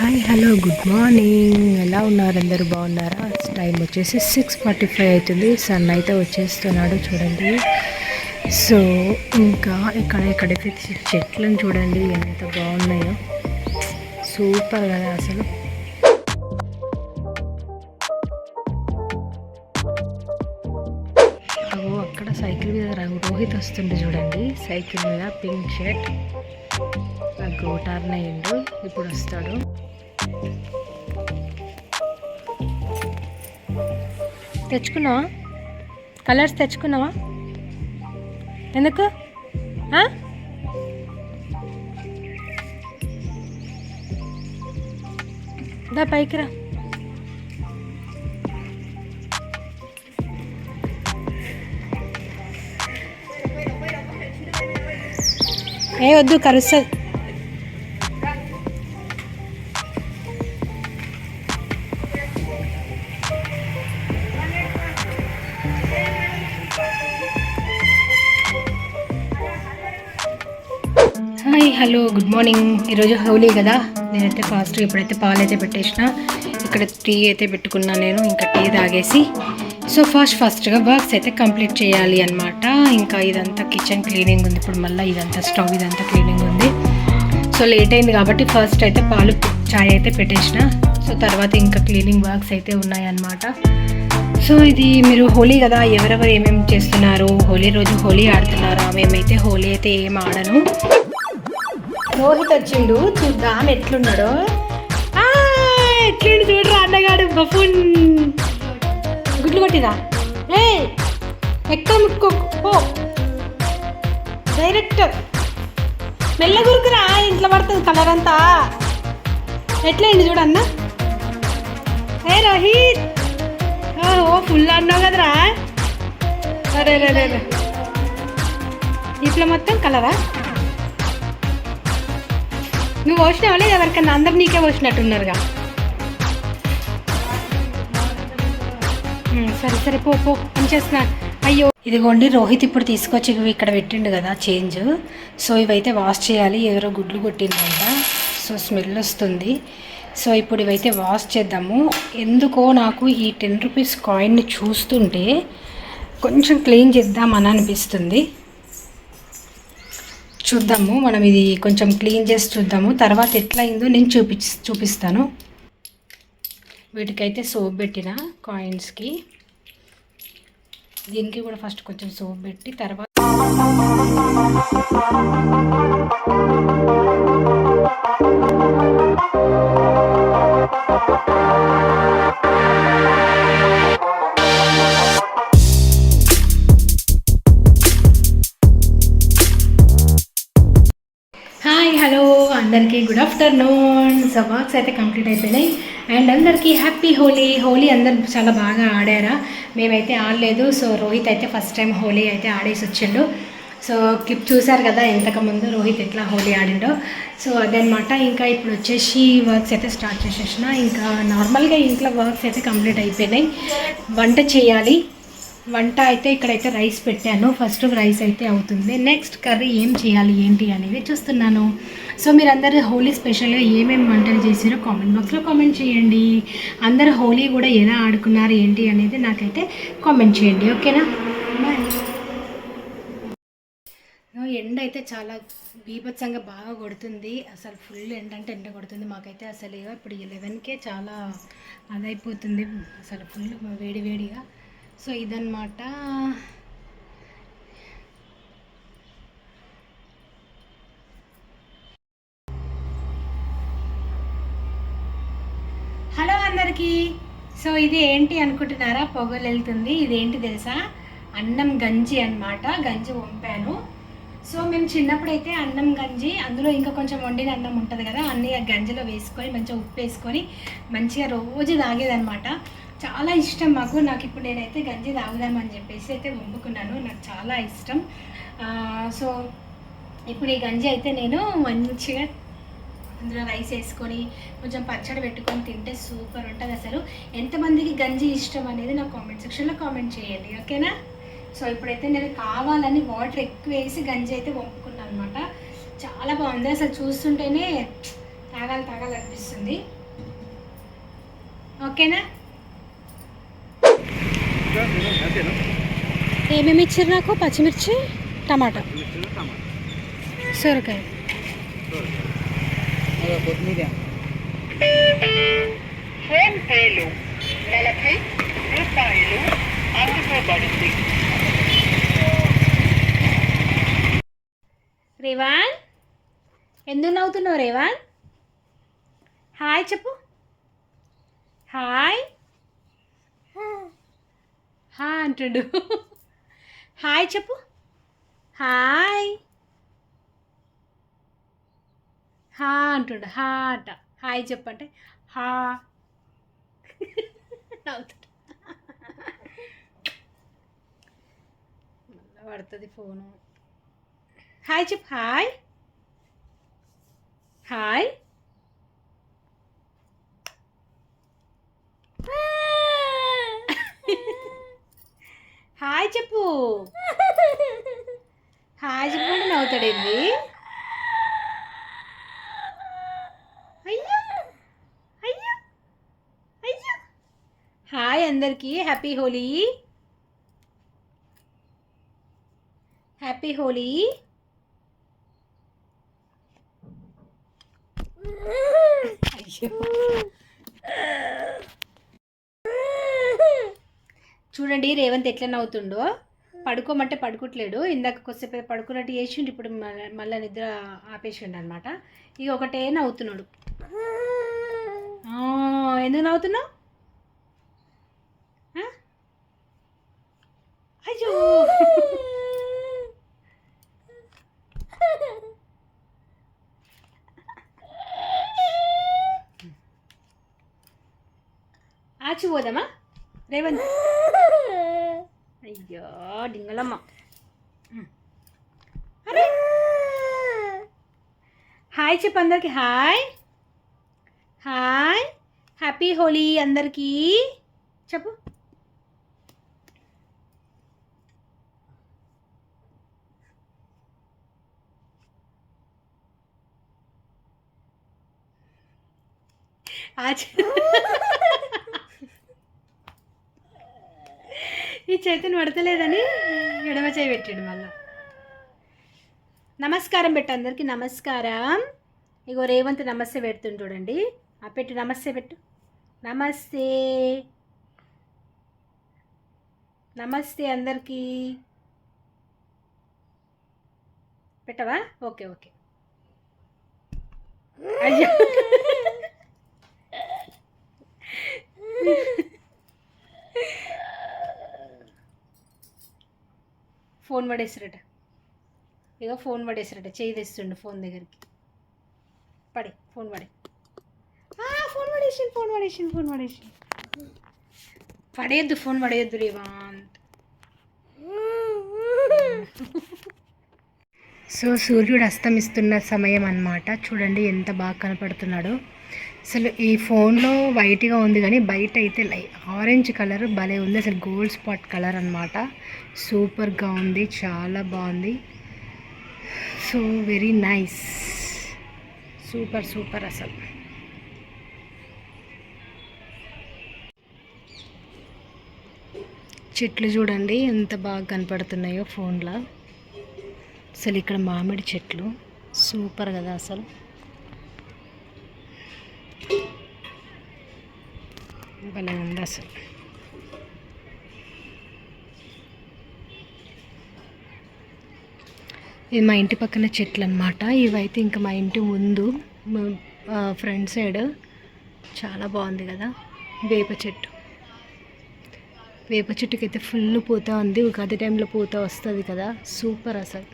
Hi hello good morning. ఎలా ఉన్నారు? అందరు బాగున్నారా? టైం వచ్చేసి సిక్స్ ఫార్టీ ఫైవ్ అవుతుంది. సన్ అయితే వచ్చేస్తున్నాడు చూడండి. సో ఇంకా ఇక్కడ ఇక్కడైతే చెట్లను చూడండి ఎంత బాగున్నాయో. సూపర్ కదా అసలు. అక్కడ సైకిల్ మీద రోహిత్ వస్తుండే చూడండి. సైకిల్ మీద పింక్ షర్ట్. ఆ అయ్యిండు. ఇప్పుడు వస్తాడు. తెచ్చుకున్నావా? కలర్స్ తెచ్చుకున్నావా? ఎందుకు? దా పైకి రా. ఏ వద్దు కరుస్తుంది. Hello good morning. ఈరోజు హోలీ కదా? నేనైతే ఫాస్ట్ ఇప్పుడైతే పాలు అయితే పెట్టేసిన. ఇక్కడ టీ అయితే పెట్టుకున్నా నేను ఇంకా టీ తాగేసి. సో ఫాస్ట్ ఫాస్ట్గా వర్క్స్ అయితే కంప్లీట్ చేయాలి అనమాట ఇంకా ఇదంతా కిచెన్ క్లీనింగ్ ఉంది. ఇప్పుడు మళ్ళీ ఇదంతా స్టవ్ ఇదంతా క్లీనింగ్ ఉంది. సో లేట్ అయింది కాబట్టి ఫస్ట్ అయితే పాలు చాయ్ అయితే పెట్టేసిన. సో తర్వాత ఇంకా క్లీనింగ్ వర్క్స్ అయితే ఉన్నాయన్నమాట సో ఇది మీరు హోలీ కదా ఎవరెవరు ఏమేమి చేస్తున్నారు హోలీ రోజు హోలీ ఆడుతున్నారా? మేమైతే హోలీ అయితే ఏం ఆడను. రోహిత్ వచ్చిండు. చూద్దాం ఎట్లున్నాడో. ఆ, ఎట్లుండు చూడరా అన్నగాడు బఫున్. గుడ్లు కొట్టిరా ఏ ఎక్కడ ముట్టుకో పో. డైరెక్ట్. మెల్ల గురుకురా ఇంట్లో పడుతుంది కలర్ అంతా. ఎట్లయింది చూడన్న ఏ రోహిత్. ఓ ఫుల్ అన్నావు కదరా. అరే రే రే. ఇట్లా మొత్తం కలరా? నువ్వు పోసినావా లేదు? ఎవరికన్నా అందరు నీకే పోసినట్టున్నారుగా సరే సరే పో పో పనిచేస్తున్నా అయ్యో. ఇదిగోండి రోహిత్ ఇప్పుడు తీసుకొచ్చి ఇవి ఇక్కడ పెట్టిండు కదా చేంజ్. సో ఇవైతే వాష్ చేయాలి. ఎవరో గుడ్లు కొట్టిందంట సో స్మెల్ వస్తుంది. సో ఇప్పుడు ఇవైతే వాష్ చేద్దాము. ఎందుకో నాకు ఈ టెన్ రూపీస్ కాయిన్ని చూస్తుంటే కొంచెం క్లీన్ చేద్దామని అనిపిస్తుంది. చూద్దాము. మనం ఇది కొంచెం క్లీన్ చేసి చూద్దాము. తర్వాత ఎట్లా అయిందో నేను చూపి చూపిస్తాను. వీటికైతే సోప్ పెట్టిన కాయిన్స్కి. దీనికి కూడా ఫస్ట్ కొంచెం సోప్ పెట్టి తర్వాత ఆఫ్టర్నూన్ సో వర్క్స్ అయితే కంప్లీట్ అయిపోయినాయి. అండ్ అందరికీ హ్యాపీ హోలీ. హోలీ అందరు చాలా బాగా ఆడారా? మేమైతే ఆడలేదు. సో రోహిత్ అయితే ఫస్ట్ టైం హోలీ అయితే ఆడేసి వచ్చిండు. సో క్లిప్ చూసారు కదా ఇంతకుముందు రోహిత్ ఎట్లా హోలీ ఆడిండో. సో అదనమాట ఇంకా ఇప్పుడు వచ్చేసి వర్క్స్ అయితే స్టార్ట్ చేసేసిన. ఇంకా నార్మల్గా ఇంట్లో వర్క్స్ అయితే కంప్లీట్ అయిపోయినాయి. వంట చేయాలి. వంట అయితే ఇక్కడైతే రైస్ పెట్టాను. ఫస్ట్ రైస్ అయితే అవుతుంది. నెక్స్ట్ కర్రీ ఏం చేయాలి ఏంటి అనేది చూస్తున్నాను. సో మీరందరూ హోలీ స్పెషల్గా ఏమేమి వంటలు చేసారో కామెంట్ బాక్స్లో కామెంట్ చేయండి. అందరూ హోలీ కూడా ఎలా ఆడుకున్నారు ఏంటి అనేది నాకైతే కామెంట్ చేయండి. ఓకేనా? బాయ్ ఎండ అయితే చాలా బీభత్సంగా బాగా కొడుతుంది. అసలు ఫుల్ ఎండ అంటే ఎండ కొడుతుంది. మాకైతే అసలు ఇక ఇప్పుడు లెవెన్కే చాలా అదైపోతుంది. అసలు ఫుల్ వేడి వేడిగా సో ఇదన్నమాట. హలో అందరికీ. సో ఇది ఏంటి అనుకుంటున్నారా? పొగలు వెళ్తుంది. ఇదేంటి తెలుసా? అన్నం గంజి అన్నమాట. గంజి వంపాను. సో మేము చిన్నప్పుడైతే అన్నం గంజి అందులో ఇంకా కొంచెం వండిన అన్నం ఉంటుంది కదా అన్ని ఆ గంజిలో వేసుకొని మంచిగా ఉప్పు వేసుకొని మంచిగా రోజు తాగేదన్నమాట. చాలా ఇష్టం మాకు. నాకు ఇప్పుడు నేనైతే గంజి తాగుదామని చెప్పేసి అయితే వంపుకున్నాను నాకు చాలా ఇష్టం. సో ఇప్పుడు ఈ గంజి అయితే నేను మంచిగా అందులో రైస్ వేసుకొని కొంచెం పచ్చడి పెట్టుకొని తింటే సూపర్ ఉంటుంది అసలు. ఎంతమందికి గంజి ఇష్టం అనేది నా కామెంట్ సెక్షన్లో కామెంట్ చేయండి. ఓకేనా? సో ఇప్పుడైతే నేను కావాలని వాటర్ ఎక్కువ వేసి గంజి అయితే వంపుకున్నాను అనమాట చాలా బాగుంది. అసలు చూస్తుంటేనే తాగాలి తాగాలి అనిపిస్తుంది. ఓకేనా? ఏమేమి ఇచ్చారు నాకు? పచ్చిమిర్చి టమాటా. సొరకాయ. ఫోన్ పేలు నలభై రూపాయలు అందుకోబడింది రేవాన్? ఎందుకు నవ్వుతున్నావు రేవాన్? హాయ్ చెప్పు. హాయ్. హా అంటుడు. హాయ్ చెప్పు. హాయ్. హా అంటుండు. హా అంట. హాయ్ చెప్పంటే హా. నవ్వుతాడు. మళ్ళీ పడుతుంది ఫోను. హాయ్ చెప్పు. హాయ్. హాయ్. హాయ్ చెప్పు. హాయ్ చెప్పండి నవ్వుతాడేంది? అయ్యో అయ్యో అయ్యో. హాయ్ అందరికీ హ్యాపీ హోలీ. హ్యాపీ హోలీ. అయ్యో. చూడండి రేవంత్ ఎట్లా నవ్వుతుండో. పడుకోమంటే పడుకోవట్లేడు ఇందాక కొద్దిసేపు పడుకున్నట్టు చేసిండు ఇప్పుడు మళ్ళీ మళ్ళీ నిద్ర ఆపేసిండు అనమాట ఇక ఒకటే నవ్వుతున్నాడు. ఎందుకు నవ్వుతున్నావు? అయ్యో! ఆచి పోదామా? రేవంత్. అయ్యో డింగలమ్మ అరే హాయ్ చెప్పు అందరికి హాయ్ హాయ్ హ్యాపీ హోలీ అందరికీ చెప్పు ఆచ ఈ చేతిని పడతలేదని ఎడమ చేయి పెట్టాడు మళ్ళా. నమస్కారం పెట్టు అందరికీ నమస్కారం. ఇగో రేవంత్ నమస్తే పెడుతుంది చూడండి. ఆ పెట్టు నమస్తే పెట్టు. నమస్తే. నమస్తే అందరికీ. పెట్టవా? Okay okay. అయ్యో. ఫోన్ పడేసారట. ఇక ఫోన్ పడేసారట. చేయి తెస్తుండు ఫోన్ దగ్గరికి. పడే ఫోన్ పడే. ఫోన్ పడేసిండు ఫోన్ పడేసిండు ఫోన్ పడేసిండు. పడేయద్దు ఫోన్ పడేయద్దు రేవాంత్ సో సూర్యుడు అస్తమిస్తున్న సమయం అన్నమాట. చూడండి ఎంత బాగా కనపడుతున్నాడో. అసలు ఈ ఫోన్లో వైట్గా ఉంది కానీ బయట అయితే లై ఆరెంజ్ కలర్ భలే ఉంది. అసలు గోల్డ్ స్పాట్ కలర్ అన్నమాట. సూపర్గా ఉంది చాలా బాగుంది. So very nice. Super super అసలు. చెట్లు చూడండి ఎంత బాగా కనపడుతున్నాయో ఫోన్లో. అసలు ఇక్కడ మామిడి చెట్లు. సూపర్ కదా అసలు. భలే ఉంది అసలు. ఇది మా ఇంటి పక్కన చెట్లు అనమాట ఇవైతే ఇంకా మా ఇంటి ముందు ఫ్రంట్ సైడ్ చాలా బాగుంది కదా వేప చెట్టు. వేప చెట్టుకి అయితే ఫుల్ పూత ఉంది. ఉగాది టైంలో పూత వస్తుంది కదా. సూపర్ అసలు.